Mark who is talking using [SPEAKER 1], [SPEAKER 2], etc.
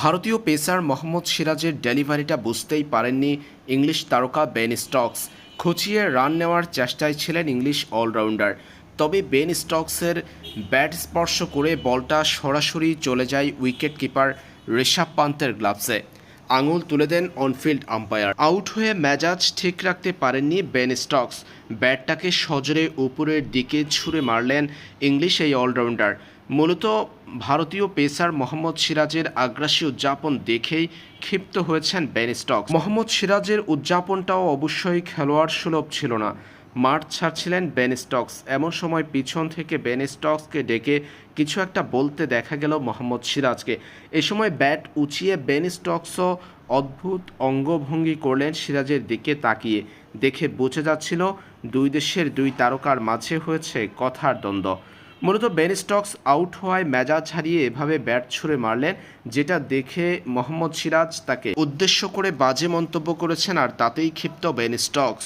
[SPEAKER 1] ভারতীয় পেসার মোহাম্মদ সিরাজের ডেলিভারিটা বুঝতেই পারেননি ইংলিশ তারকা বেন স্টকস। খুঁচিয়ে রান নেওয়ার চেষ্টায় ছিলেন ইংলিশ অলরাউন্ডার। তবে বেন স্টকসের ব্যাট স্পর্শ করে বলটা সরাসরি চলে যায় উইকেট কিপার ঋষভ পান্তের গ্লাভসে। আঙুল তুলে দেন অনফিল্ড আম্পায়ার। আউট হয়ে মেজাজ ঠিক রাখতে পারেননি বেন স্টকস। ব্যাটটাকে সজোরে উপরের দিকে ছুঁড়ে মারলেন ইংলিশ এই অলরাউন্ডার। মূলত ভারতীয় পেসার মোহাম্মদ সিরাজের আগ্রাসী উদযাপন দেখেই ক্ষিপ্ত হয়েছেন বেন স্টক মোহাম্মদ সিরাজের উদযাপনটাও অবশ্যই খেলোয়াড় সুলভ ছিল না। মাঠ ছাড়ছিলেন বেন স্টকস। এমন সময় পিছন থেকে বেন স্টকসকে ডেকে কিছু একটা বলতে দেখা গেল মোহাম্মদ সিরাজকে। এ সময় ব্যাট উঁচিয়ে বেন স্টকসও অদ্ভুত অঙ্গভঙ্গি করলেন সিরাজের দিকে তাকিয়ে। দেখে বোঝা যাচ্ছিল দুই দেশের দুই তারকার মাঝে হয়েছে কথার দ্বন্দ্ব। মূলত বেন স্টকস আউট হওয়ায় মেজাজ হারিয়ে এভাবে ব্যাট ছুড়ে মারলেন, যেটা দেখে মোহাম্মদ সিরাজ তাকে উদ্দেশ্য করে বাজে মন্তব্য করেছেন, আর তাতেই ক্ষিপ্ত বেন স্টকস